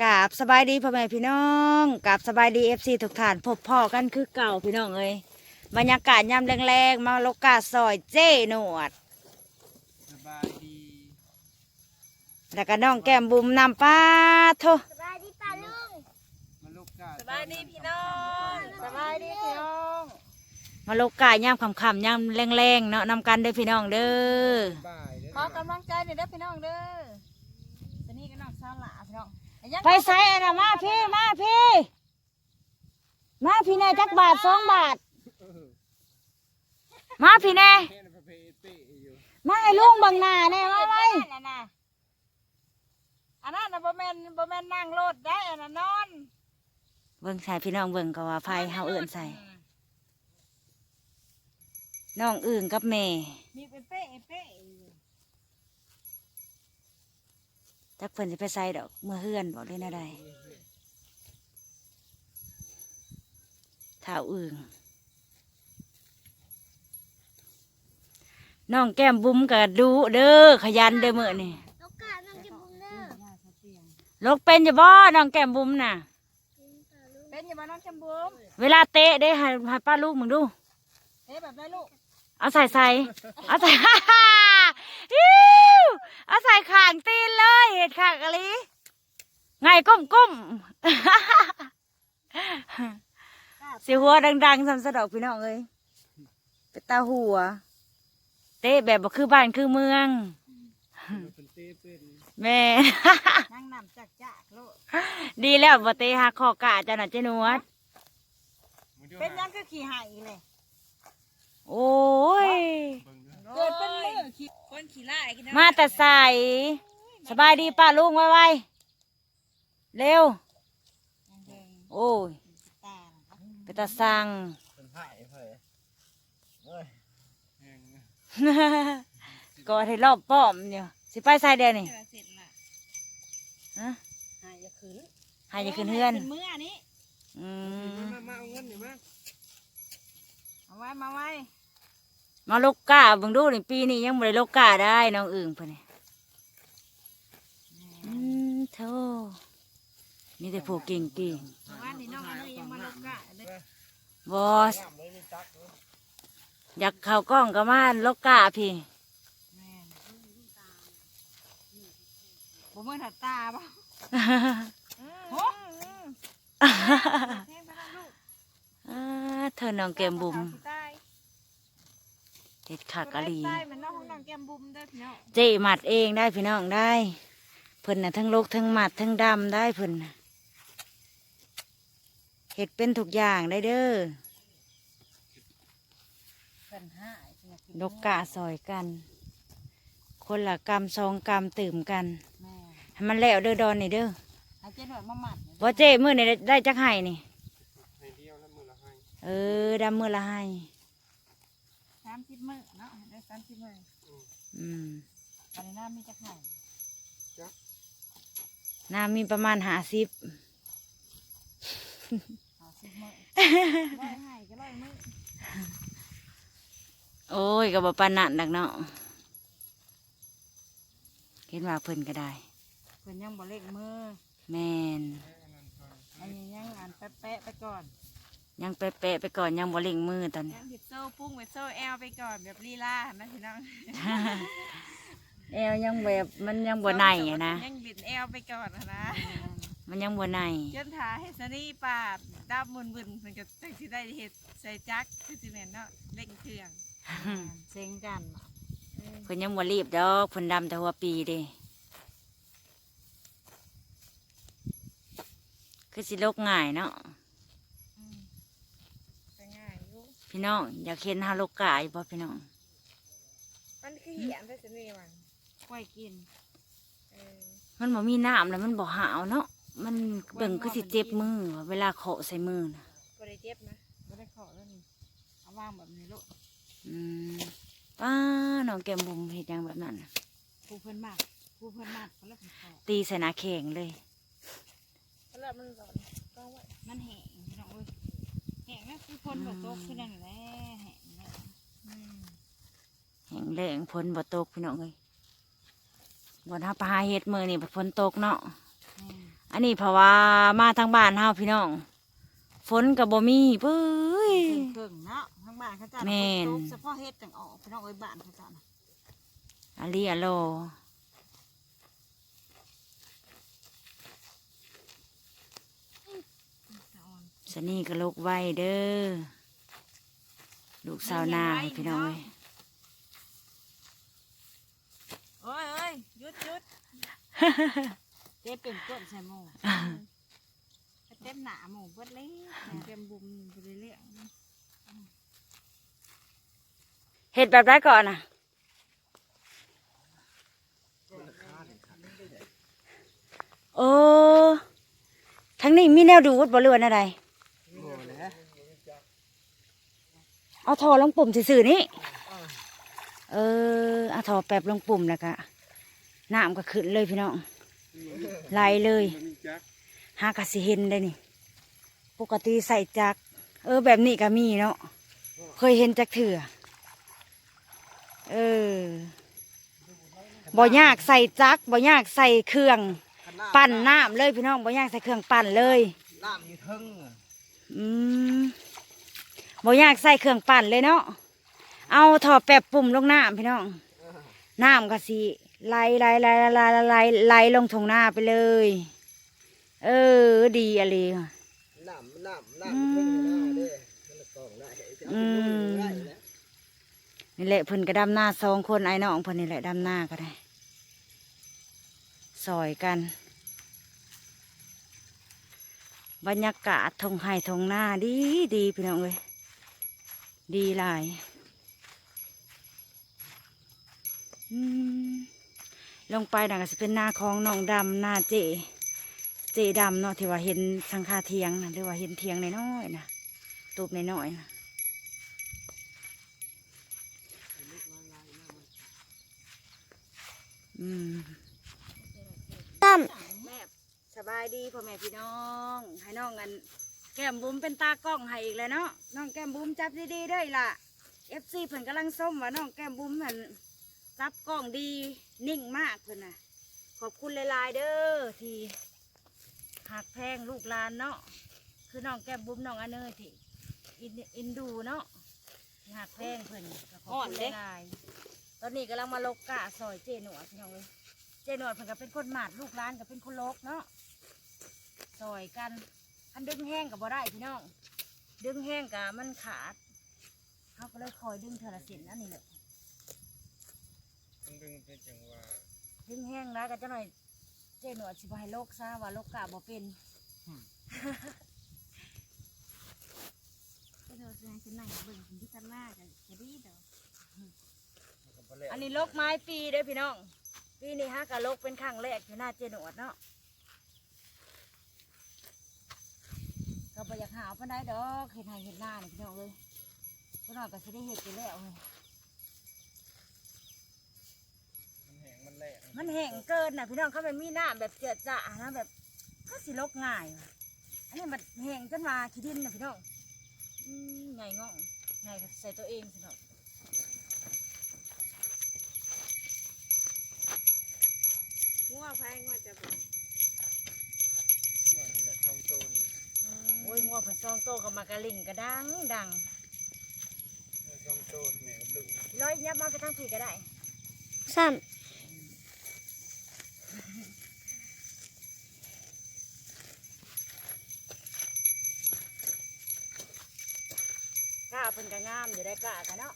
กราบสบายดีพ่อแม่พี่น้องกราบสบายดีเอฟซีทุกท่านพบพ่อกันคือเก่าพี่น้องเอ้ยบรรยากาศยามแรงๆมาโลกาซอยเจ้หนวดสบายดีแล้วก็น้องแก้มบุ๋มนำป้าโทสบายดีป่าลุงมาลูกกาสบายดีพี่น้องสบายดีพี่น้องมาโลกายามคำๆยามแรงๆเนาะนำกันเด้อพี่น้องเด้อบ่ายเด้อขอกำลังใจหน่อยเด้อพี่น้องเด้อตอนนี้ก็น้องสาวหลาพี่น้องอ้ยัง ไปใส่อันน่ะมาพี่มาพี่ มาพี่แน่จักบาทสองบาท มาพี่แน่แค่ในประเพณีเป้อยู่มาให้ลุงเบังหน้าแน่มาไว้อันนั้นน่ะอันนั้นน่ะบ่แม่นบ่แม่นนั่งรถได้อันนั้นนอน เบิ่งใส่พี่น้องเบิ่งก็ว่าไฟเฮาเอื่นใส่น้องอื่นกับแม่มีเป็นเป๊ะเป๊ะอยู่ จักเพิ่นสิไปใส่ดอกเมื่อเฮือนบอกเลยนะใดเท้าอื่นน้องแก้มบุ้มก็ดูเด้อขยันเด้อมื้อนี่ลูกกาน้องจะบุ้งเด้อลกเป็นจะบ่น้องแก้มบุ้มน่ะป่าลุงเป็นอยู่บ่น้องจำบุ้มเวลาเตะได้ให้ให้ป้าลูกมึงดูเอ๊ะแบบได้ลูกเอาใส่ใส่เอาใส่ อิ๊วเอาใส่ข่างตีนเลยเห็ดข่างกะลีไงก้มก้มเสียหัวดังๆสำสะดอกพี่น้องเอ้ยเป็นตาหัว เตะแบบบ่คือบ้านคือเมืองเป็นเต้เป็นแม่นั่งนำจักจักลูกดีแล้วบ่เตะหาข้อกะเจ้าหน่ะเจนวด เป็นยังคือขี่ไห่เลยโอ้ยเกิดเป็นมือขี่คนขี่ไล่กินนะมาแต่ใส่ สบายดีป้าลุงไวๆเร็ว โอ้ยตาไปตาสั่งเป็นไผ่เผยเอ้ยแห้งนะก็ให้รอบป้อมเนี่ยสิไปใส่เดียวนี่เสร็จละฮะหายจะขืนหายจะขึ้นเฮือนมืออันนี้อืมมามาเอาเงินหน่อยมาเอาไว้มาไว้มาลกกาเบิ่งดูนี่ปีนี้ยังบ่ได้ลกกาได้น้องอึ่งเพิ่นนี่อืมโธ่มี แต่ผู้เก่งเอาไว้นี่น้องอันนี้ยังมาลูกกะเลยๆบอสอยากเข้ากล้องก็มาลกกาพี่แม่บ่มือถัดตาป่ะโอ้อ่าเธอน้องแก้มบุ๋มใต้เด็ดขากะลีใต้มันน้องของน้องแก้มบุ๋มเด้อพี่น้องเจหมัดเองได้พี่น้องได้เพิ่นน่ะทั้งลกทั้งหมัดทั้งดำได้เพิ่นน่ะ เห็ดเป็นทุกอย่างได้เด้อเป็นห้าลกกะซอยกัน คนละกรรมสองกรรมตื่มกันแม่ให้มันแล้วเด้อดอนนี่เด้ออาเจ๊หน่อยมาหมัดว่าเจมือนี่ได้ได้จักไห้นี่ให้เดียวแล้วมือละให้เออดำมือละให้สามสิบมื้อเนาะได้สามสิบมื้ออืมตอนนี้น้ามีจักไห่น้ำมีประมาณหาสิบ โอ้ยกับบปานนันดักเนาะเห็นว่าเพิ่นก็ได้เพิ่นยังบ่เล็กมือแมนอันนี้ยังอ่านแปะๆไปก่อน ยังเป๊ะๆไปก่อนยังบ่เล่งมือตอนนี้ยังผิดโซ่ปุ้งไปโซ่แอลไปก่อนแบบลีลานะพี่น้องแอวยังแบบมันยังบ่ในอะนะยังบิดแอลไปก่อนอะนะ มันยังบ่ในจนถาให้สนี่ปาดดับมุนบุนมันก็จังสิได้เห็ดใส่จักคือสิแม่นเนาะเล่งเครื่องเซ็งกันเพิ่นยังบ่รีบดอกเพิ่นดำแต่หัวปีเด้คือสิลกง่ายเนาะก็ง่ายอยู่พี่น้องอยากเห็นฮาโลกกายบ่พี่น้อง มันคือเหี่ยนไปสนี่วังกล้วยกินเออมันบ่มีน้ำแล้วมันบ่หาวเนาะ มันเบิ่งคือสิเจ็บมือว่ะเวลาเคาะใส่มือน่ะบ่ได้เจ็บนะบ่ได้ขอแล้วนี่เอาวางแบบนี้ลูกอืมป้าน้องแก้มบุ๋มเฮ็ดหยังแบบนั้นน่ะผู้เพิ่นมากผู้เพิ่นมากเขาเลิกขอตีใส่หน้าแข็งเลยแล้วมันร้อนต้องไว้มันแห้งพี่น้องเอ้ยแห้งนะคือคนบ่ตกคือนั่นแหละแห้งนะอืมแห้งแรงฝนบ่ตกพี่น้องเอ้ยบ่ถ้าปลาเฮ็ดมือนี่ฝนตกเนาะ อืมอันนี้เพราะว่ามาทางบ้านเฮาพี่น้อง ฝนกับบ่มีเปื้ยเครื่องๆเนาะทั้งบ้านเขาเจ้าแม่นฝตกเฉพาะเฮ็ดจังออกพี่น้องเอ้ยบ้านเขาเจ้าน่ะอาลีอาโลสะออนสนี่ก็ลูกไว้เด้อ ลูกสาวนาให้พี่น้องเอ้ยโอ้ยเอ้ยหยุดหยุด เจ๊เป็นก้นใส่หมูเต็มหนาหมูเบิดเลยเต็มบุมไปเรื่อยเห็ดแบบไรก่อนอะโอ้ทั้งนี้มีแนวดูดบ่เรือว่าอะไรโง่เลยฮะเอาทอลงปุ่มสื่อๆนี่เออเอาทอแป๊บลงปุ่มแล้วก็น้ำก็ขึ้นเลยพี่น้อง ไหลเลยหากะสิเห็นได้นี่ ปกติใส่จักรเออ แบบนี้ก็มีเนาะเคยเห็นจักเถื่อเออบ่ยากใส่จักรบ่ยากใส่เครื่อง ปั่นน้ำเลยพี่น้องบ่ยากใส่เครื่องปั่นเลยน้ำอยู่ทึ่งอะอืมบ่อยากใส่เครื่องปั่นเลยเนาะเอาถอดแป๊บปุ่มลงน้ำพี่น้องน้ำก็สิ ไหลไหลไหลไหลไหลไหลไหลลงทงหน้าไปเลย เออ ดีอะไรน้ำน้ำน้ำอยู่ทึ่งหน้าเด้มันละกองได้จะเอาไปนุ่งได้แล้วนี่แหละเพิ่นก็ดำหน้าสองคนไอ้น้องเพิ่นนี่แหละดำหน้าก็ได้ซอยกัน บรรยากาศทงไห่ทงหน้าดีดีพี่น้องเลยดีหลายอืม ลงไปน่ะก็จะเป็นหน้าของน้องดำหน้าเจ เจดำเนาะที่ว่าเห็นสังคาเทียงนะหรือว่าเห็นเทียงน้อยๆนะตูบน้อยๆนะอืมตั้มแม่สบายดีพ่อแม่พี่น้องให้น้องกันแก้มบุ้มเป็นตากล้องให้อีกเลยเนาะน้องแก้มบุ้มจับดีๆเด้วยล่ะเอฟซีเพิ่นกำลังส้มว่าน้องแก้มบุ้มนั่น จับกล้องดีนิ่งมากเพิ่นน่ะขอบคุณหลายๆเด้อที่หักแพงลูกหลานเนาะคือน้องแก้มบุ้มน้องอันเนยที่อินอินดูเนาะที่หักแพงเพิ่นก็ขอบคุณหลายๆตอนนี้กำลังมาลกกะซอยเจหนวดพี่น้องเลยเจหนวดเพิ่นก็เป็นคนหมาดลูกหลานก็เป็นคนโลกเนาะซอยกันอันดึงแห้งกับบ่ได้พี่น้องดึงแห้งกับมันขาดเขาก็เลยคอยดึงเทอละสินอันนี้แหละ มันดึงเป็นจังหวะดึงแห้งแล้วก็จะหน่อยเจหนวดสิบให้โลกซะว่าโลกกะบ่เป็นๆก็เธอจะให้ฉันนั่งเบิ่งสิ่งที่ทำหน้ากันจะดีเด้อมันก็บ่แล้วอันนี้โลกไม้ปีเด้อพี่น้อง ปีนี้ฮะกับโลกเป็นครั้งแรกอยู่หน้าเจหนวดเนาะก็บ่อยากหาวปานใดดอกเห็นให้เห็นหน้านี่พี่น้องเลยก็น้อยก็สิได้เห็ดอยู่แล้วเลย มัน แห้งมันแรงมันแห้งเกินน่ะพี่น้องเขาเป็นมีหน้าแบบเจือจ่านะแบบก็สิลกง่ายว่ะอันนี้มันแห้งจนมาขี้ดินน่ะพี่น้องอืมไงง่องไงก็ใส่ตัวเองสิเนาะงัวไผงัวจะบ่หัวนี่แหละท้องโตนี่โอ้ยงัวเผันซองโตกับมากระลิงกระดังดังหัวท้องโตแม่กับลูกร้อยยับมาไปทางผีก็ได้ซ้ำ กล้า เพิ่นก็งามอยู่ได้กล้ากันเนาะ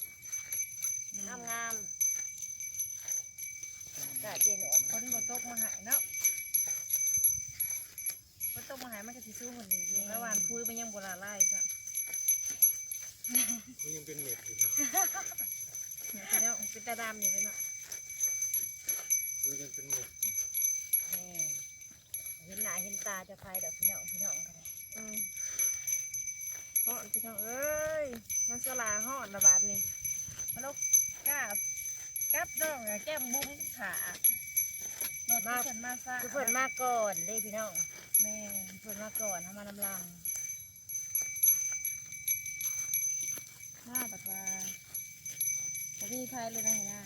งามงามกล้าเจนอดคนบ่ตกมาหายเนาะคนตกมาหายมันก็สิสู้คนนี้อยู่แล้ววานคุยมันยังโบราณไล่จ้ะกูยังเป็นเม็ดอยู่เนี่ยพี่น้องเป็นตาดำอยู่เลยเนาะกูยังเป็นเม็ดแม่เห็นหน้าเห็นตาจะใครดอกพี่น้องพี่น้องก็ได้อืม ฮอดพี่น้องเอ้ยมันสลาฮอดระบาดนี่มาลกกาบกับน้องอะแก้มบุ้มขาโดดมาเพิ่นมาซะคือเพิ่นมาก่อนเด้พี่น้องแม่เพิ่นมาก่อนทำมานำลังหน้าบัดว่าจะมีใครเลยนะเห็นหน้า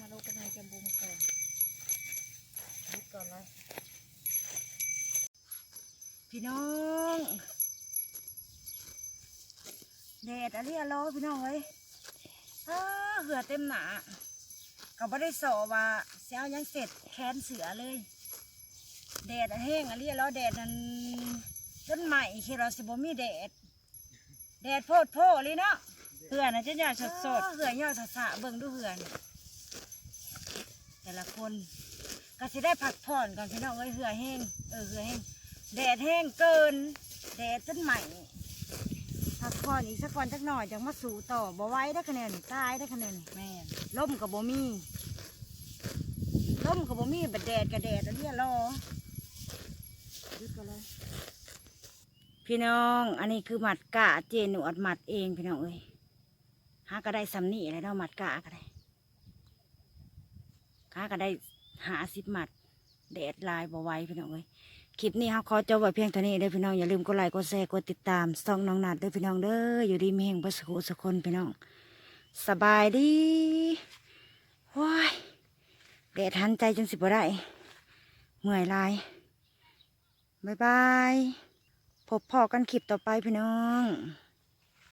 มาลกกันให้แก้มบุ้มก่อนนิดก่อนเลยพี่น้อง แดดอะไรอะรอพี่น้องเอ้ยอ้าเหือเต็มหนาก็บ่ได้สอว่าเสียยังเสร็จแค้นเสือเลย แดดอะแห้งอะไรอะรอแดดนั้นจนใหม่คือเราสิบ่มีแดด แดดโพดโพเลยเนาะเพื่อนนะเจ้าหน้าสดสดอ้าเหือยอดสะสะเบิ่งดูเหือนแต่ละคนก็สิได้พักผ่อนก่อนพี่น้องเอ้ยเหือแห้งเออเหือแห้งแดดแห้งเกิน แดดจนใหม่ พักผ่อนอีกสักก่อนสักหน่อยจังมาสู่ต่อบ่ไหว้ได้คะแนนนี่ตายได้คะแนนนี่แม่นล่มกับบ่มีล่มกับบ่มีบัดแดดกับแดดอันนี้รอหยุดก่อนเลยพี่น้อง อันนี้คือหมัดกะเจหนวดหมัดเองพี่น้องเอ้ยหาก็ได้สำนี่แล้วเนาะหมัดกะก็ได้หาก็ได้หาสิบหมัดแดดลายบ่ไหว้พี่น้องเอ้ย คลิปนี้เขาขอจบไว้เพียงเท่านี้เด้อพี่น้องอย่าลืมกดไลค์กดแชร์กดติดตามส่องน้องนัดเด้อพี่น้องเด้ออยู่ดีมีแห่งประสุขสุคนพี่น้อง สบายดีว้ายแดดทันใจจนสิบ่ได้เมื่อยลายบายบายพบพอกันคลิปต่อไปพี่น้อง